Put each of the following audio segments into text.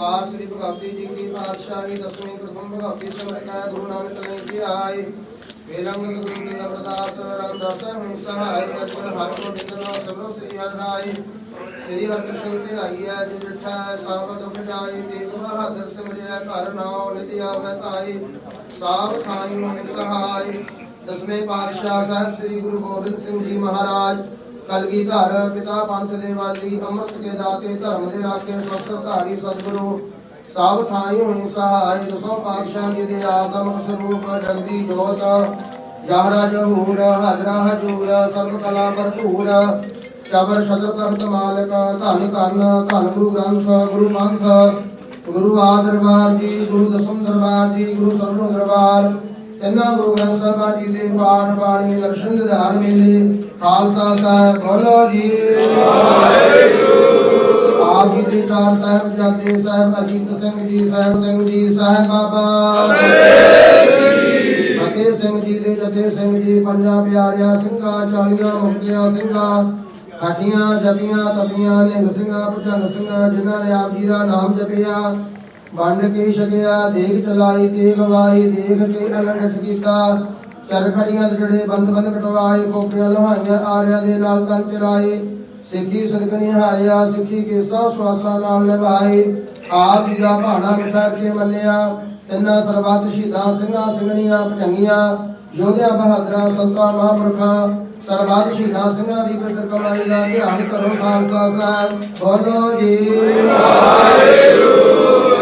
ਵਾਰ ਸ੍ਰੀ ਭਗਵਤੀ ਜੀ ਕੀ ਪਾਤਸ਼ਾਹੀ ਦਸਵੀਂ ਪ੍ਰਥਮ ਭਗਵਤੀ ਸਿਮਰਕਾ ਗੁਰੂ ਨਾਨਕ ਦੇਵ ਜੀ ਆਏ ਵੇਰੰਗ ਗੁਰੂ ਕੀ ਅਮਰਦਾਸ ਰਾਮਦਾਸ ਹਮ ਸਹਾਇ ਅਸਲ ਹਰ ਕੋ ਬਿੰਦਨਾ ਸਭੋ ਸ੍ਰੀ ਹਰਿ ਰਾਏ। ਸ੍ਰੀ ਹਰਿ ਕ੍ਰਿਸ਼ਨ ਤੇ ਆਈਐ ਜੀ ਜਿਠਾ ਸਾਵ ਦੁਖ ਜਾਈ ਤੇਗ ਬਹਾਦਰ ਸਿਮਰਿਆ, ਘਰ ਨਾਉ ਨਿਤਿ ਆਵੈ ਤਾਈ ਸਾਵ ਥਾਈ ਹਮ ਸਹਾਇ ਦਸਵੇਂ ਪਾਤਸ਼ਾਹ ਸਾਹਿਬ ਸ੍ਰੀ ਗੁਰੂ ਗੋਬਿੰਦ ਸਿੰਘ ਜੀ ਮਹਾਰਾਜ ਕਲਗੀ ਧਰ ਪਿਤਾ ਪੰਥ ਦੇ ਵਾਲੀ ਅੰਮ੍ਰਿਤ ਕੇ ਦਾਤੇ ਧਰਮ ਦੇ ਰਾਖੇ ਸ਼ਸਤਰ ਧਾਰੀ ਸਤਿਗੁਰੂ ਸਭ ਥਾਈ ਹੋਈ ਸਹਾਇ ਦਸੋਂ ਪਾਤਸ਼ਾਹ ਜੀ ਦੇ ਆਗਮ ਸਰੂਪ ਜਗਦੀ ਜੋਤ। ਜਾਹਰਾ ਜਹੂਰ, ਹਾਜ਼ਰਾ ਹਜੂਰ, ਸਰਬ ਕਲਾ ਭਰਪੂਰ ਚਬਰ ਸ਼ਤਰ ਤਖਤ ਮਾਲਕ, ਧੰਨ ਧੰਨ ਧੰਨ ਗੁਰੂ ਗ੍ਰੰਥ, ਗੁਰੂ ਪੰਥ, ਗੁਰੂ ਆ ਦਰਬਾਰ ਜੀ, ਗੁਰੂ ਦਸਮ ਦਰਬਾਰ ਜੀ, ਗੁਰੂ ਸਰਵ ਦਰਬਾਰ। ਤਿੰਨਾਂ ਗੁਰੂ ਗ੍ਰੰਥ ਸਾਹਿਬ ਜੀ ਦੇ ਪਾਠ ਬਾਣੀ ਦਰਸ਼ਨ ਦੇ ਦਿਦਾਰ ਮੇਲੇ ਖਾਲਸਾ ਸਾਹਿਬ ਬੋਲੋ ਜੀ। ਆਪ ਜੀ ਦੇ ਚਾਰ ਸਾਹਿਬ ਜਾਦੇ ਸਾਹਿਬ, ਅਜੀਤ ਸਿੰਘ ਜੀ, ਸਾਹਿਬ ਸਿੰਘ ਜੀ, ਸਾਹਿਬ ਬਾਬਾ। ਫਤਿਹ ਸਿੰਘ ਜੀ ਦੇ ਜਥੇ ਸਿੰਘ ਜੀ, ਪੰਜਾਂ ਪਿਆਰਿਆਂ ਸਿੰਘਾਂ, ਚਾਲੀਆਂ ਮੁਕਤਿਆਂ ਸਿੰਘਾਂ ਹੱਟੀਆਂ ਜਪੀਆਂ, ਤਪੀਆਂ ਨਿੰਗ ਸਿੰਘਾਂ ਭਜਨ ਸਿੰਘਾਂ, ਜਿਨ੍ਹਾਂ ਨੇ ਆਪ ਜੀ ਦਾ ਨਾਮ ਜਪਿਆ। ਵੰਡ ਕੇ ਛਕਿਆ, ਦੇਖ ਚਲਾਈ, ਦੇਖ ਵਾਈ ਦੇਖ ਕੇ ਅਨੰਦ ਕੀਤਾ। ਚਰਖੜੀਆਂ ਜਿਹੜੇ ਬੰਦ ਬੰਦ ਕਟਵਾਏ, ਕੋਪੀਆਂ ਲੋਹਾਈਆਂ, ਆਰਿਆਂ ਦੇ ਨਾਲ ਤਨ ਚਰਾਏ ਸਿੱਖੀ ਸਦਕਨੀ ਹਾਰਿਆ ਸਿੱਖੀ ਕੇ ਸਭ ਸਵਾਸਾਂ ਨਾਲ ਨਿਭਾਏ। ਆਪ ਜੀ ਦਾ ਭਾਣਾ ਮਿਠਾ ਕੇ ਮੰਨਿਆ, ਤਿੰਨਾਂ ਸਰਬੱਤ ਸ਼ਹੀਦਾਂ ਸਿੰਘਾਂ, ਸਿੰਘਣੀਆਂ ਭਜੰਗੀਆਂ ਯੋਧਿਆਂ, ਬਹਾਦਰਾਂ, ਸੰਤਾਂ, ਮਹਾਂਪੁਰਖਾਂ, ਸਰਬੱਤ ਸ਼ਹੀਦਾਂ ਸਿੰਘਾਂ ਦੀ ਪਵਿੱਤਰ ਕਮਾਈ ਦਾ ਧਿਆਨ ਕਰੋ ਖਾਲਸਾ ਸਾਹਿਬ। ਬੋਲੋ ਜੀ।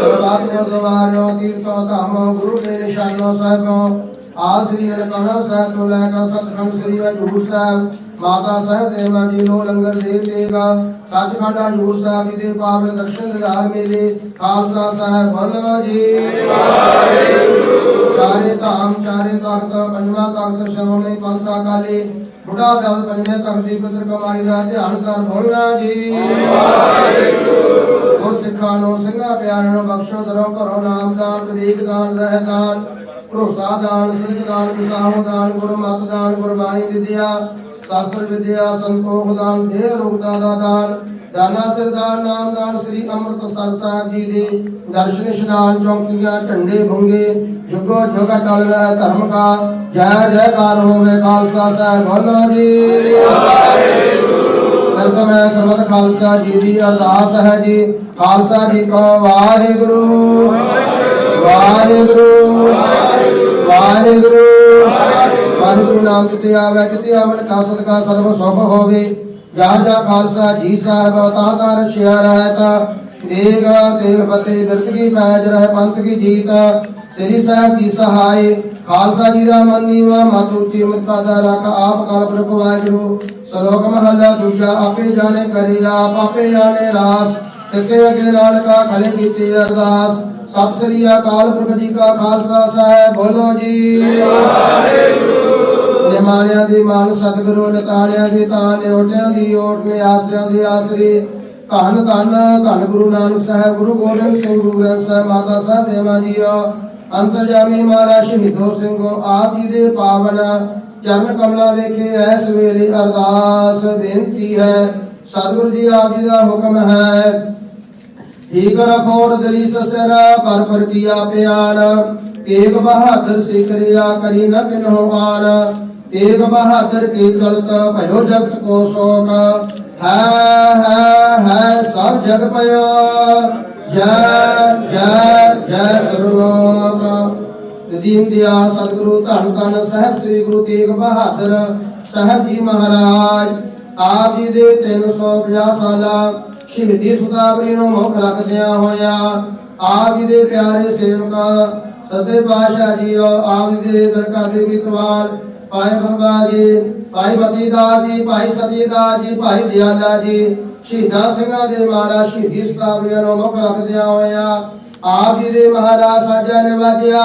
ਸਰਬੱਤ ਗੁਰਦੁਆਰਿਓ ਤੀਰਥੋਂ ਧਾਮੋਂ, ਗੁਰੂ ਦੇ ਨਿਸ਼ਾਨੋਂ ਸਾਹਿਬੋਂ ਆਸਰੀ ਨਨਕਾਣਾ ਸਾਹਿਬ ਤੋਂ ਲੈ ਕੇ ਸਤਖੰਡ ਸ੍ਰੀ ਹਜੂਰ ਸਾਹਿਬ। ਮਾਤਾ ਸਾਹਿਬ ਦੇ ਮਾਂ ਜੀ ਨੂੰ ਲੰਗਰ ਦੇ ਦੇਗਾ। ਸੱਚਖੰਡ ਹਜੂਰ ਸਾਹਿਬ ਜੀ ਦੇ ਪਾਵਨ ਦਰਸ਼ਨ ਦਿਦਾਰ ਮੇਲੇ। ਖਾਲਸਾ ਸਾਹਿਬ ਬੋਲੋ ਜੀ। ਚਾਰੇ ਧਾਮ, ਚਾਰੇ ਤਖਤ, ਪੰਜਵਾਂ ਤਖਤ ਸ਼੍ਰੋਮਣੀ ਪੰਥ ਅਕਾਲੀ। ਬੁੱਢਾ ਦਲ ਪੰਜਵੇਂ ਤਖਤ ਦੀ ਪਵਿੱਤਰ ਕਮਾਈ ਦਾ ਧਿਆਨ ਕਰ ਬੋਲਣਾ ਜੀ। ਗੁਰ ਸਿੱਖਾਂ ਨੂੰ ਸਿੰਘਾਂ ਪਿਆਰਿਆਂ ਨੂੰ ਬਖਸ਼ੋ ਦਰੋ ਘਰੋਂ ਨਾਮਦਾਨ ਵਿਵੇਕ ਦਾਨ ਰਹਿ ਦਾਨ। ਭਰੋਸਾ ਦਾਨ ਸਿੱਖ ਦਾਨ ਵਿਸਾਹੋ ਦਾਨ ਗੁਰੂ ਦਾਨ, ਗੁਰਬਾਣੀ ਵਿਦਿਆ, ਸ਼ਾਸਤਰ ਵਿਦਿਆ, ਸੰਤੋਖ ਦਾਨ ਦੇ ਰੋਗਤਾ ਦਾ ਦਾਨ। ਦਾਨਾ ਸਰਦਾਰ ਨਾਮ ਦਾਨ ਸ੍ਰੀ ਅੰਮ੍ਰਿਤਸਰ ਸਾਹਿਬ ਜੀ ਦੇ ਦਰਸ਼ਨ ਇਸ਼ਨਾਨ ਚੌਕੀਆਂ, ਝੰਡੇ ਭੁੰਗੇ, ਜੁਗੋ ਜੁਗ ਟਲ ਰਿਹਾ ਧਰਮ ਕਾ, ਜੈ ਜੈਕਾਰ ਹੋਵੇ ਖਾਲਸਾ ਸਾਹਿਬ, ਬੋਲੋ ਜੀ। ਪ੍ਰਥਮ ਹੈ ਸਰਬਤ ਖਾਲਸਾ ਜੀ ਦੀ ਅਰਦਾਸ ਹੈ ਜੀ। ਖਾਲਸਾ ਜੀ ਕੋ ਵਾਹਿਗੁਰੂ ਵਾਹਿਗੁਰੂ। ਵਾਹਿਗੁਰੂ। ਵਾਹਿਗੁਰੂ। ਨਾਮ ਜਿਤੇ ਆਵੇ ਜਿਤੇ ਆਵਨ ਕਾ ਸਦਕਾ ਸਰਬ ਸੁਭ ਹੋਵੇ। ਜਾ ਜਾ ਖਾਲਸਾ, ਜੀ ਸਾਹਿਬ, ਤਾਂ ਤਾਂ ਰਸ਼ਿਆ ਰਹਿਤ। ਦੇਗ ਤੇਗ ਫਤੇ ਬਿਰਤ ਕੀ ਪੈਜ ਰਹਿ, ਪੰਥ ਕੀ ਜੀਤ। ਸ੍ਰੀ ਸਾਹਿਬ ਜੀ ਸਹਾਈ, ਖਾਲਸਾ ਜੀ ਦਾ ਮਨ ਨੀਵਾ ਮਤ ਉੱਚੀ ਰੱਖ। ਆਪ ਕਾਲ ਪ੍ਰਭ ਵਾਹਿਗੁਰੂ, ਸ਼ਲੋਕ ਮਹਲਾ ਦੂਜਾ, ਆਪੇ ਜਾਣੇ ਕਰੀ ਆਪ, ਆਪੇ ਜਾਣੇ ਰਾਸ। ਕਿਸੇ ਅਗੇ ਨਾਨਕਾ ਖਲੇ ਕੀਤੀ ਅਰਦਾਸ। ਸਤਿ ਸ੍ਰੀ ਅਕਾਲ ਪੁਰਖ ਜੀ ਕਾ ਖਾਲਸਾ ਸਾਹਿਬ, ਬੋਲੋ ਜੀ। ਨਿਮਾਣਿਆਂ ਦੀ ਮਾਨ ਸਤਿਗੁਰੂ ਨਿਤਾਣਿਆਂ ਦੀ ਤਾਨ ਓਟਿਆਂ ਦੀ ਓਟ ਨੇ ਆਸਰਿਆਂ ਦੀ ਆਸਰੀ, ਧੰਨ ਧੰਨ ਧੰਨ ਗੁਰੂ ਨਾਨਕ ਸਾਹਿਬ, ਗੁਰੂ ਗੋਬਿੰਦ ਸਿੰਘ ਗੁਰੂ ਗ੍ਰੰਥ ਸਾਹਿਬ ਮਾਤਾ ਸਾਹਿਬ ਦੇਵਾ ਜੀਓ। ਅੰਤਰਜਾਮੀ ਮਹਾਰਾਜ ਸ਼ਹੀਦੋ ਸਿੰਘੋ ਆਪ ਜੀ ਦੇ ਪਾਵਨ। ਚਰਨ ਕਮਲਾ ਵੇਖੇ ਐਸ ਵੇਲੇ ਅਰਦਾਸ, ਬੇਨਤੀ ਹੈ ਸਤਿਗੁਰੂ ਜੀ ਆਪ ਜੀ ਦਾ ਹੁਕਮ ਹੈ। ਠੀਕ ਰਫੋਰ ਦਲੀ ਸਸਰਾ, ਪਰ ਪਰ ਕੀਆ ਪਿਆਨ ਤੇਗ ਬਹਾਦਰ ਸਿਕਰਿਆ ਕਰੀ ਨ ਕਿਨਹੁ ਆਨ ਤੇਗ ਬਹਾਦਰ ਕੀ ਚਲਤ ਭਇਓ ਜਗਤ ਕੋ ਸ਼ੋਕ। ਹੈ ਹੈ ਹੈ, ਸਭ ਜਗ ਪਇਓ ਜੈ ਜੈ ਜੈ ਸਰਲੋਕ ਨਦੀਮ ਦਿਆਲ ਸਤਿਗੁਰੂ ਧੰਨ ਧੰਨ ਸਾਹਿਬ ਸ੍ਰੀ ਗੁਰੂ ਤੇਗ ਬਹਾਦਰ ਸਾਹਿਬ ਜੀ ਮਹਾਰਾਜ। ਆਪ ਜੀ ਦੇ 350 ਸਾਲਾ ਸ਼ਹੀਦੀ ਸੁਤਾਵਰੀ ਨੂੰ ਮੁੱਖ ਰੱਖਦਿਆਂ ਹੋਇਆ ਆਪ ਜੀ ਦੇ ਪਿਆਰੇ ਸੇਵਕ ਸਤੇ ਪਾਤਸ਼ਾਹ ਜੀਓ ਆਪ ਜੀ ਦੇ ਦਰਗਾਹ ਦੇ ਵਿਤਵਾਲ ਭਾਈ ਬਾਬਾ ਜੀ, ਭਾਈ ਮਤੀ ਦਾਸ ਜੀ, ਭਾਈ ਸਤੀ ਦਾਸ ਜੀ, ਭਾਈ ਦਿਆਲਾ ਜੀ ਸ਼ਹੀਦਾਂ ਸਿੰਘਾਂ ਦੇ ਮਹਾਰਾਜ ਸ਼ਹੀਦੀ ਸੁਤਾਵਰੀਆਂ ਨੂੰ ਮੁੱਖ ਰੱਖਦਿਆਂ ਹੋਇਆ ਆਪ ਜੀ ਦੇ ਮਹਾਰਾਜ ਸਾਜਾ ਨਿਵਾਜਿਆ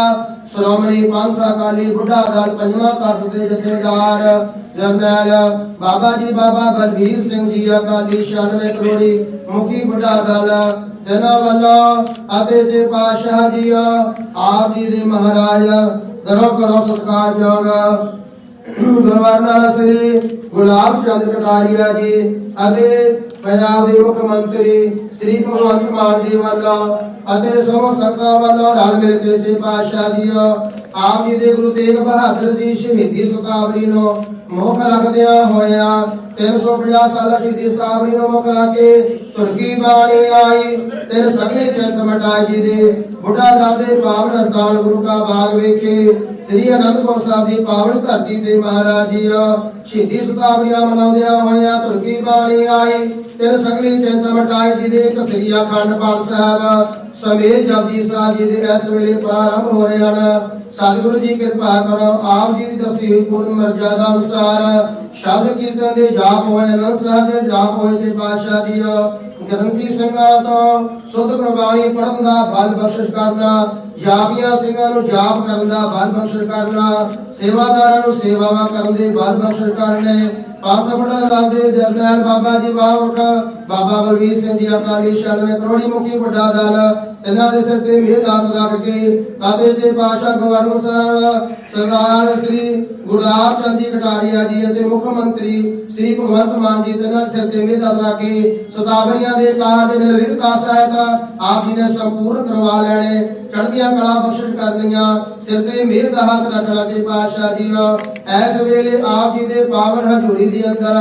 ਸ਼੍ਰੋਮਣੀ ਪੰਥ ਅਕਾਲੀ ਬੁੱਢਾ ਦਲ ਪੰਜਵਾਂ ਤਖਤ ਦੇ ਜਥੇਦਾਰ ਜਰਨੈਲ ਬਾਬਾ ਜੀ ਬਾਬਾ ਬਲਬੀਰ ਸਿੰਘ ਜੀ ਅਕਾਲੀ 96 ਕਰੋੜੀ ਮੁਖੀ ਬੁੱਢਾ ਦਲ ਜਨਾਂ ਵੱਲੋਂ ਅਤੇ ਜੇ ਪਾਤਸ਼ਾਹ ਜੀ, ਆਪ ਜੀ ਦੇ ਮਹਾਰਾਜ ਦਰੋ ਕਰੋ ਸਤਕਾਰਯੋਗ। ਗੁਰਵਾਰ ਨਾਲ ਸ੍ਰੀ ਗੁਲਾਬ ਚੰਦ ਕਟਾਰੀਆ ਜੀ ਅਤੇ ਪੰਜਾਬ ਦੇ ਮੁੱਖ ਮੰਤਰੀ ਸ੍ਰੀ ਭਗਵੰਤ ਮਾਨ ਜੀ ਵੱਲੋਂ ਅਤੇ ਸਮੂਹ ਸੰਗਤਾਂ ਵੱਲੋਂ ਰਲ ਮਿਲ ਕੇ ਜੀ ਪਾਤਸ਼ਾਹ ਜੀਓ ਆਪ ਜੀ ਦੇ ਗੁਰੂ ਤੇਗ ਬਹਾਦਰ ਜੀ ਸ਼ਹੀਦੀ ਸਤਾਵਰੀ ਨੂੰ ਮੁੱਖ ਰੱਖਦਿਆਂ ਹੋਇਆਂ 350 ਸਾਲਾ ਸ਼ਹੀਦੀ ਸਤਾਵਰੀ ਨੂੰ ਮੁੱਖ ਰੱਖ ਕੇ ਤੁਰਕੀ ਬਾਣੀ ਆਈ ਤੇ ਸਗਲੇ ਚਿੰਤ ਮਟਾਈ ਜੀ ਦੇ ਬੁੱਢਾ ਦਲ ਪਾਵਨ ਸਥਾਨ ਗੁਰੂ ਕਾ ਬਾਗ ਵਿਖੇ ਸ੍ਰੀ ਅਨੰਦਪੁਰ ਸਾਹਿਬ ਦੀ ਪਾਵਨ ਧਰਤੀ ਤੇ ਮਹਾਰਾਜ ਜੀ ਸ਼ਹੀਦੀ ਸਤਾਵਰੀਆਂ ਮਨਾਉਂਦਿਆਂ ਹੋਇਆਂ ਤੁਰਕੀ ਬਾਣੀ ਆਈ ਤੇ ਸਗਲੀ ਚਿੰਤ ਮਟਾਈ ਜੀ ਦੇ ਇੱਕ ਸ੍ਰੀ ਅਖੰਡ ਪਾਠ ਸਾਹਿਬ ਸਮੇਤ ਜਪਜੀ ਸਾਹਿਬ ਜੀ ਦੇ, ਇਸ ਵੇਲੇ ਪ੍ਰਾਰੰਭ ਹੋ ਰਹੇ ਹਨ। ਸਤਿਗੁਰੂ ਜੀ ਕਿਰਪਾ ਕਰੋ, ਆਪ ਜੀ ਦੀ ਦੱਸੀ ਹੋਈ ਪੂਰਨ ਮਰਜ਼ਾਦਾ ਅਨੁਸਾਰ ਸ਼ਬਦ ਕੀਰਤਨ ਦੇ ਜਾਪ ਹੋਏ ਅਨੰਦ ਸਾਹਿਬ ਦੇ ਜਾਪ ਹੋਏ ਤੇ ਪਾਤਸ਼ਾਹ ਜੀ। ਗ੍ਰੰਥੀ ਸਿੰਘਾਂ ਤੋਂ ਸੁਧ ਗੁਰਬਾਣੀ ਪੜਨ ਦਾ, ਬਲ ਬਖਸ਼ਿਸ਼ ਕਰਨਾ ਜਾਪੀਆਂ ਸਿੰਘਾਂ ਨੂੰ ਜਾਪ ਕਰਨ ਦਾ, ਬਲ ਬਖਸ਼ਿਸ਼ ਕਰਨਾ ਸੇਵਾਦਾਰਾਂ ਨੂੰ ਸੇਵਾਵਾਂ ਕਰਨ ਦੇ ਬਲ ਬਖਸ਼ਿਸ਼ ਕਰਨੇ ਪਾਪ ਬੜਾ ਦਲ ਦੇ ਜਰਨੈਲ ਬਾਬਾ ਜੀ ਬਾਵਕ ਬਾਬਾ ਬਲਵੀਰ ਸਿੰਘ ਜੀ ਅਕਾਲੀ 96 ਕਰੋੜੀ ਮੁਖੀ ਵੱਡਾ ਦਲ, ਇਹਨਾਂ ਦੇ ਸਿਰ ਤੇ ਮਿਹਰ ਹੱਥ ਰੱਖ ਕੇ ਕਾਦੇ ਪਾਸ਼ਾ ਗਵਰਨਰ ਸਾਹਿਬ, ਸਰਦਾਰ ਸ੍ਰੀ ਗੁਰਦਾਸ ਚੰਦ ਜੀ ਕਟਾਰੀਆ ਜੀ ਅਤੇ ਮੁੱਖ ਮੰਤਰੀ ਸ੍ਰੀ ਭਗਵੰਤ ਮਾਨ ਜੀ ਇਹਨਾਂ ਦੇ ਸਿਰ ਤੇ ਮਿਹਰ ਹੱਥ ਰੱਖ ਸਤਾਵਰੀਆਂ ਦੇ ਕਾਰਜ ਨਿਰਵਿਘਤਾ ਸਹਿਤ ਆਪ ਜੀ ਨੇ ਸੰਪੂਰਨ ਕਰਵਾ ਲੈਣੇ, ਚੜ੍ਹਦੀਆਂ ਕਲਾ ਬਖਸ਼ਿਸ਼ ਕਰਨੀਆਂ, ਸਿਰ ਤੇ ਮਿਹਰ ਦਾ ਹੱਥ ਰੱਖਣਾ ਜੀ ਪਾਤਸ਼ਾਹ ਜੀ ਐਸ ਵੇਲੇ ਆਪ ਜੀ ਦੇ ਪਾਵਨ ਹਜ਼ੂਰੀ ਦੇ ਅੰਦਰ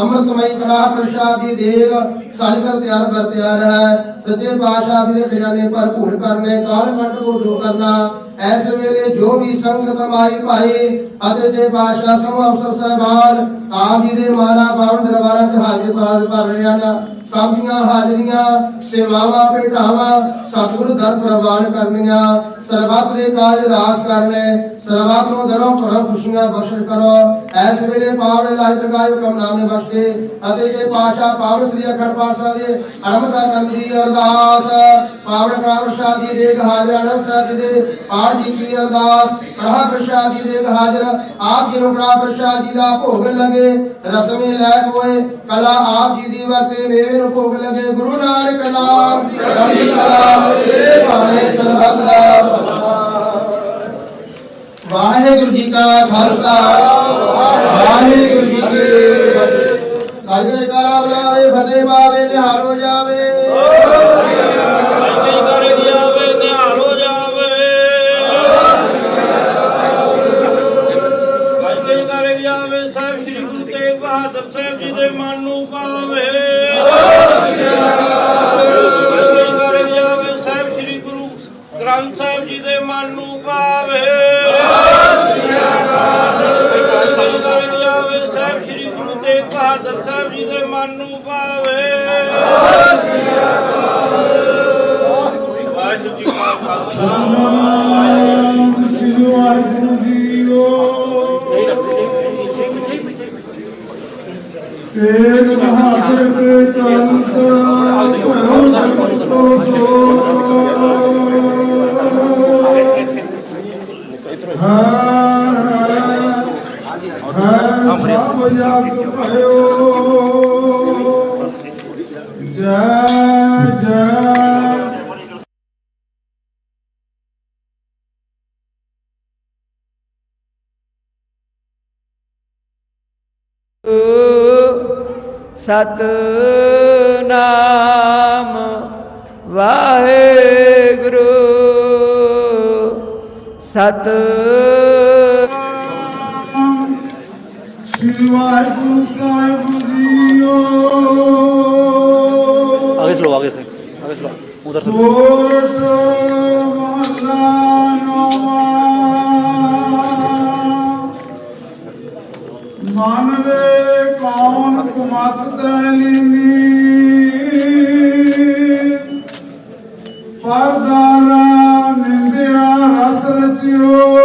ਅੰਮ੍ਰਿਤਮਈ ਕੜਾਹ ਪ੍ਰਸ਼ਾਦ ਦੀ ਦੇਗ, ਸਾਜ ਕਰ, ਤਿਆਰ ਬਰ ਤਿਆਰ ਹੈ। ਸੱਚੇ ਪਾਤਸ਼ਾਹ ਦੇ ਖਜ਼ਾਨੇ ਭਰਪੂਰ ਕਰਨੇ, ਕਾਲ ਕੰਟ ਕੋ ਦੂਰ ਕਰਨਾ। ਐਸ ਵੇਲੇ ਜੋ ਵੀ ਸੰਗਤ ਮਾਈ ਭਾਈ ਅਤੇ ਜੇ ਪਾਤਸ਼ਾਹ ਸਭ ਅਫਸਰ ਸਹਿਬਾਨ, ਆਪ ਜੀ ਦੇ ਮਾਰਾ ਪਾਵਨ ਦਰਬਾਰਾਂ 'ਚ ਹਾਜ਼ਰ ਭਾਰ, ਭਰ ਰਹੇ ਹਨ। ਸਭ ਦੀਆਂ ਹਾਜ਼ਰੀਆਂ, ਸੇਵਾਵਾਂ, ਭੇਟਾਵਾਂ ਸਤਿਗੁਰੂ ਦਰ ਪ੍ਰਵਾਨ ਕਰਨੀਆਂ। ਸਰਬੱਤ ਦੇ ਕਾਜ ਰਾਸ ਕਰਨੇ, ਸਰਬੱਤ ਨੂੰ ਦਰੋਂ ਕਰੋ ਖੁਸ਼ੀਆਂ ਬਖਸ਼ ਕਰੋ। ਐਸ ਵੇਲੇ ਪਾਵਨ ਲਾਜ ਲਗਾਇ ਹੁਕਮ ਬਖਸ਼ੇ ਅਤੇ ਜੇ ਪਾਸ਼ਾ ਪਾਵਨ ਸ੍ਰੀ ਅਖੰਡ ਪਾਸ਼ਾ ਦੇ ਅਰਮਤਾ ਕਰਨ ਅਰਦਾਸ, ਪਾਵਨ ਕਰਾ ਪ੍ਰਸ਼ਾਦ ਦੇ ਹਾਜ਼ਰ ਸਾਹਿਬ ਦੇ ਪਾਠ ਜੀ ਕੀ ਅਰਦਾਸ ਕੜਾ ਪ੍ਰਸ਼ਾਦ ਦੇ ਹਾਜ਼ਰ, ਆਪ ਜੀ ਨੂੰ ਕੜਾ ਪ੍ਰਸ਼ਾਦ ਜੀ ਦਾ ਭੋਗ ਲਗੇ, ਰਸਮੇ ਲੈ ਕੋਏ ਕਲਾ ਆਪ ਜੀ ਦੀ ਵਰਤੇ, ਮੇਵੇ ਨੂੰ ਭੋਗ ਲਗੇ, ਗੁਰੂ ਨਾਨਕ ਨਾਮ ਚੜ੍ਹਦੀ ਕਲਾ, ਤੇਰੇ ਬਾਣੇ ਸਰਬੱਤ ਦਾ ਵਾਹਿਗੁਰੂ ਜੀ ਕਾ ਖਾਲਸਾ। ਵਾਹਿਗੁਰੂ ਜੀ ਕੀ ਫਤਿਹ। ਕਾਇਦੇ ਕਾਰਾ ਬੁਲਾਵੇ ਫਤਿਹ ਪਾਵੇ ਨਿਹਾਲ ਜਾਵੇ ਸਤਨਾਮ ਵਾਹਿਗੁਰੂ ਸਤ ਸ੍ਰੀ ਵਾਹਿਗੁਰੂ ਸਾਹਿਬ ਜੀਓ ਅਗੇ ਸਲੋ ਅਗੇ ਸੇ ਅਗੇ ਸਲੋ ਉਧਰ ਸੇ ਮਨ ਕੌਣ ਕੁਮਤ ਤੈਲੀਨੀ ਪਰਦਾਰਾ ਨਿੰਦਿਆ ਰਸ ਰਚਿਓ।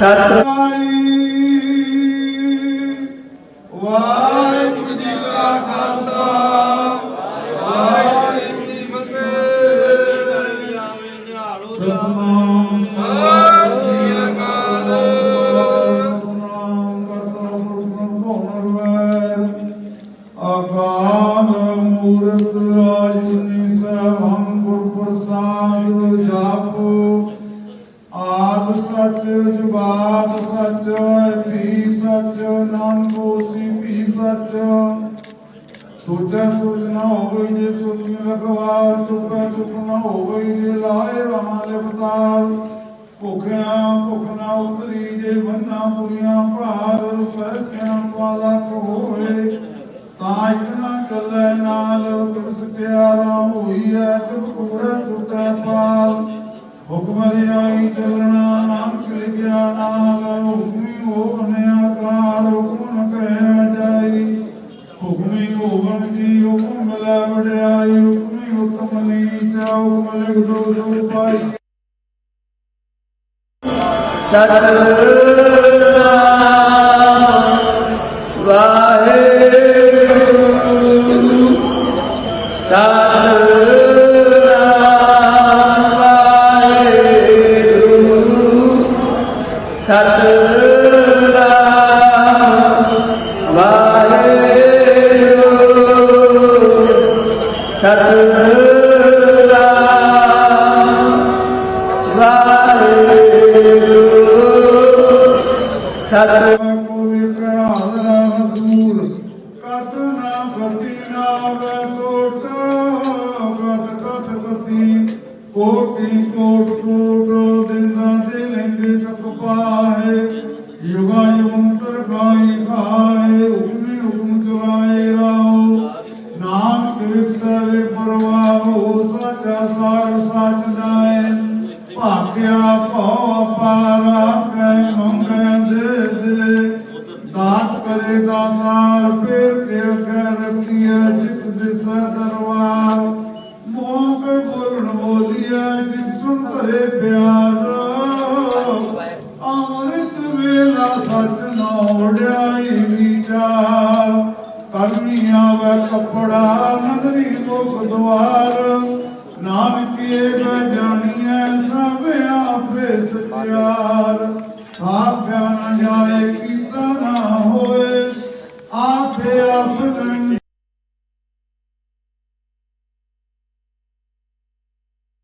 ਸਤ ਨਾ ਹੋਵੇ ਜੇ ਸੁਣੀ ਰਖਵਾਰ ਚੁੱਪੈ ਚੁੱਪ ਨਾ ਹੋਵੇ ਜੇ ਲਾਏ ਰਾਮਾ ਲਿਪਤਾਰ ਭੁਖਿਆ ਭੁਖ ਨਾ ਉਤਰੀ ਜੇ ਮੰਨਾ ਪੁਰੀਆਂ ਭਾਰ ਸਹਿਸਿਆਂ ਵਾਲਾ ਕੋ ਹੋਵੇ, ਤਾਂ ਇਕ ਨਾ ਚੱਲੇ ਨਾਲ ਬਿਰਸ ਪਿਆਰਾ ਹੋਈ ਐ ਕਿ ਕੂੜਾ ਟੁੱਟੈ ਪਾਲ। ਹੁਕਮ ਰਿਆਈ ਚੱਲਣਾ ਨਾਮ ਲਿਖਿਆ ਨਾਲ, ਹੁਕਮੀ ਹੋਵਨੇ ਆਕਾਰ ਹੁਕਮ Sadhguru Sadhguru ਗੁਰ ਸਵੇ ਪਰਵਾਹੋ ਸਚ ਸਾਰ ਸਚ ਨਾਏ। ਭਾਗਿਆ ਭਉ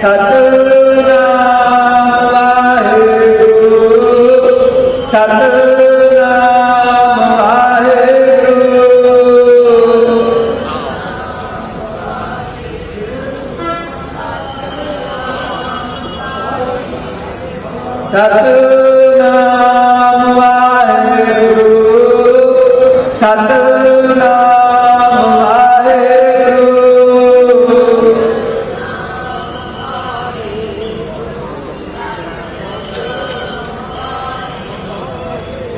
ਸਤਿਨਾਮ ਵਾਹਿਗੁਰੂ ਸਤਿ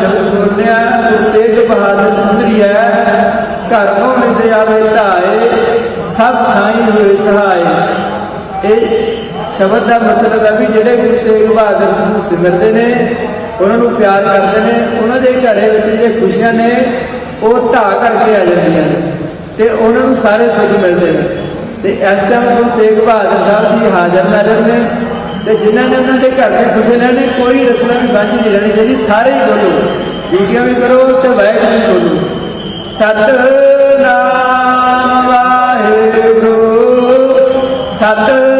ਸ਼ਬਦ ਬੋਲਿਆ ਗੁਰੂ ਤੇਗ ਬਹਾਦਰ ਸੁੰਦਰੀ ਹੈ, ਘਰ ਨੂੰ ਨਿਦੇ ਆਵੇ ਧਾਏ, ਸਭ ਥਾਈ ਹੋਏ ਸਹਾਏ। ਇਹ ਸ਼ਬਦ ਦਾ ਮਤਲਬ ਹੈ ਵੀ ਜਿਹੜੇ ਗੁਰੂ ਤੇਗ ਬਹਾਦਰ ਨੂੰ ਸਿਮਰਦੇ ਨੇ, ਉਹਨਾਂ ਨੂੰ ਪਿਆਰ ਕਰਦੇ ਨੇ, ਉਹਨਾਂ ਦੇ ਘਰੇ ਵਿੱਚ ਜਿਹੜੀਆਂ ਖੁਸ਼ੀਆਂ ਨੇ, ਉਹ ਧਾ ਕਰਕੇ ਆ ਜਾਂਦੀਆਂ ਨੇ। ਤੇ ਉਹਨਾਂ ਨੂੰ ਸਾਰੇ ਸੁੱਖ ਮਿਲਦੇ ਨੇ। ਤੇ ਇਸ ਟਾਈਮ ਗੁਰੂ ਤੇਗ ਬਹਾਦਰ ਸਾਹਿਬ ਜੀ ਹਾਜ਼ਰ ਨਾਜ਼ਰ ਨੇ। ਤੇ ਜਿਨ੍ਹਾਂ ਨੇ ਉਹਨਾਂ ਦੇ ਘਰ ਦੇ ਖੁਸ਼ੀ ਰਹਿਣੇ ਕੋਈ ਰਸਨਾ ਵੀ ਬਾਂਝੀ ਨਹੀਂ ਰਹਿਣੀ ਚਾਹੀਦੀ, ਸਾਰੇ ਹੀ ਬੋਲੋ। ਵੀਡੀਓ ਵੀ ਕਰੋ ਤੇ ਵਾਹਿਗੁਰੂ ਵੀ ਬੋਲੋ। ਸਤਨਾਮ ਵਾਹਿਗੁਰੂ। ਸਤਿ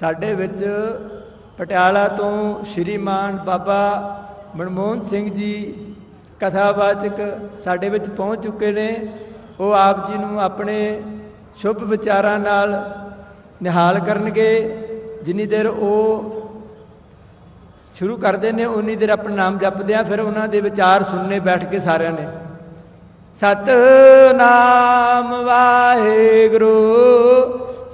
ਸਾਡੇ ਵਿੱਚ ਪਟਿਆਲਾ ਤੋਂ ਸ਼੍ਰੀਮਾਨ ਬਾਬਾ ਮਨਮੋਹਨ ਸਿੰਘ ਜੀ ਕਥਾਵਾਚਕ ਸਾਡੇ ਵਿੱਚ ਪਹੁੰਚ ਚੁੱਕੇ ਨੇ। ਉਹ ਆਪ ਜੀ ਨੂੰ ਆਪਣੇ ਸ਼ੁਭ ਵਿਚਾਰਾਂ ਨਾਲ ਨਿਹਾਲ ਕਰਨਗੇ। ਜਿੰਨੀ ਦੇਰ ਉਹ ਸ਼ੁਰੂ ਕਰਦੇ ਨੇ, ਉਨੀ ਦੇਰ ਆਪਣਾ ਨਾਮ ਜਪਦੇ ਆ, ਫਿਰ ਉਹਨਾਂ ਦੇ ਵਿਚਾਰ ਸੁਣਨੇ ਬੈਠ ਕੇ ਸਾਰਿਆਂ ਨੇ। ਸਤਨਾਮ ਵਾਹਿਗੁਰੂ।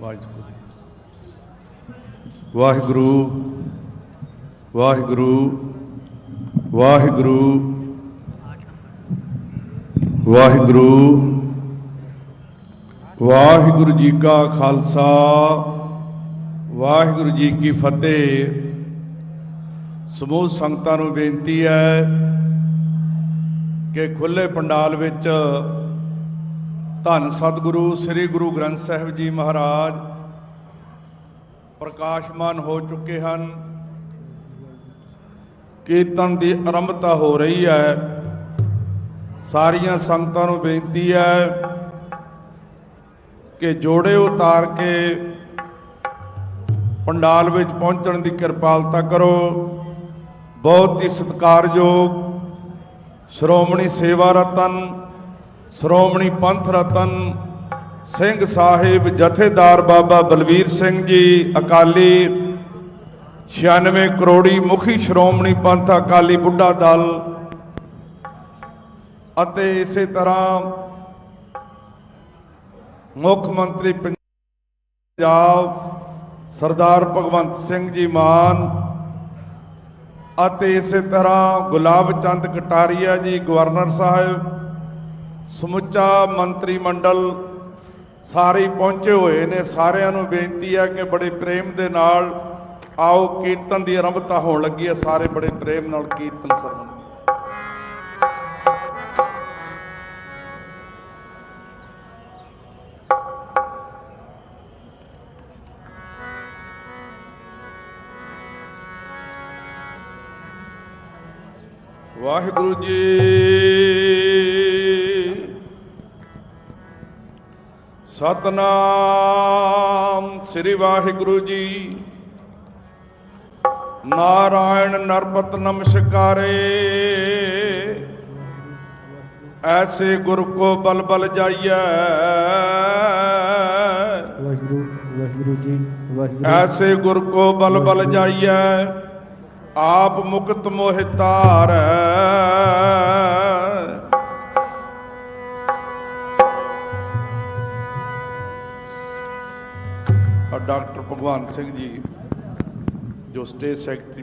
ਵਾਹਿਗੁਰੂ ਵਾਹਿਗੁਰੂ ਵਾਹਿਗੁਰੂ ਵਾਹਿਗੁਰੂ ਵਾਹਿਗੁਰੂ ਵਾਹਿਗੁਰੂ ਜੀ ਕਾ ਖਾਲਸਾ, ਵਾਹਿਗੁਰੂ ਜੀ ਕੀ ਫਤਿਹ। ਸਮੂਹ ਸੰਗਤਾਂ ਨੂੰ ਬੇਨਤੀ ਹੈ ਕਿ ਖੁੱਲੇ ਪੰਡਾਲ ਵਿੱਚ ਧੰਨ ਸਤਿਗੁਰੂ ਸ੍ਰੀ ਗੁਰੂ ਗ੍ਰੰਥ ਸਾਹਿਬ ਜੀ ਮਹਾਰਾਜ। ਪ੍ਰਕਾਸ਼ਮਾਨ ਹੋ ਚੁੱਕੇ ਹਨ। ਕੀਰਤਨ ਦੀ ਆਰੰਭਤਾ ਹੋ ਰਹੀ ਹੈ। ਸਾਰੀਆਂ ਸੰਗਤਾਂ ਨੂੰ ਬੇਨਤੀ ਹੈ ਕਿ ਜੋੜੇ ਉਤਾਰ ਕੇ ਪੰਡਾਲ ਵਿੱਚ ਪਹੁੰਚਣ ਦੀ ਕਿਰਪਾਲਤਾ ਕਰੋ। ਬਹੁਤ ਹੀ ਸਤਿਕਾਰਯੋਗ ਸ਼੍ਰੋਮਣੀ ਸੇਵਾ ਰਤਨ ਸ਼੍ਰੋਮਣੀ ਪੰਥ ਰਤਨ ਸਿੰਘ ਸਾਹਿਬ, ਜਥੇਦਾਰ ਬਾਬਾ ਬਲਵੀਰ ਸਿੰਘ ਜੀ, ਅਕਾਲੀ 96 ਕਰੋੜੀ ਮੁਖੀ ਸ਼੍ਰੋਮਣੀ ਪੰਥ ਅਕਾਲੀ ਬੁੱਢਾ ਦਲ ਅਤੇ ਇਸੇ ਤਰ੍ਹਾਂ ਮੁੱਖ ਮੰਤਰੀ ਪੰਜਾਬ ਸਰਦਾਰ ਭਗਵੰਤ ਸਿੰਘ ਜੀ ਮਾਨ ਅਤੇ ਇਸੇ ਤਰ੍ਹਾਂ ਗੁਲਾਬ ਚੰਦ ਕਟਾਰੀਆ ਜੀ, ਗਵਰਨਰ ਸਾਹਿਬ ਸਮੁੱਚਾ ਮੰਤਰੀ ਮੰਡਲ ਸਾਰੇ ਪਹੁੰਚੇ ਹੋਏ ਨੇ। ਸਾਰਿਆਂ ਨੂੰ ਬੇਨਤੀ ਹੈ ਕਿ ਬੜੇ ਪ੍ਰੇਮ ਦੇ ਨਾਲ ਆਓ, ਕੀਰਤਨ ਦੀ ਆਰੰਭਤਾ ਹੋਣ ਲੱਗੀ ਹੈ। ਸਾਰੇ ਬੜੇ ਪ੍ਰੇਮ ਨਾਲ ਕੀਰਤਨ ਸਰਵਣ। ਵਾਹਿਗੁਰੂ ਜੀ ਸਤਨਾਮ ਸ੍ਰੀ ਵਾਹਿਗੁਰੂ ਜੀ। ਨਾਰਾਇਣ ਨਰਪਤ ਨਮਸਕਾਰੇ। ਐਸੇ ਗੁਰ ਕੋ ਬਲ ਬਲ ਜਾਈਐ। ਵਾਹਿਗੁਰੂ ਵਾਹਿਗੁਰੂ ਜੀ ਵਾਹਿਗੁਰੂ। ਐਸੇ ਗੁਰ ਕੋ ਬਲ ਬਲ ਜਾਈਐ। ਆਪ ਮੁਕਤ ਮੋਹਿ ਤਾਰੈ ਭਗਵਾਨ ਸਿੰਘ ਜੀ ਜੋ ਸਟੇਟ ਸੈਕਟਰੀ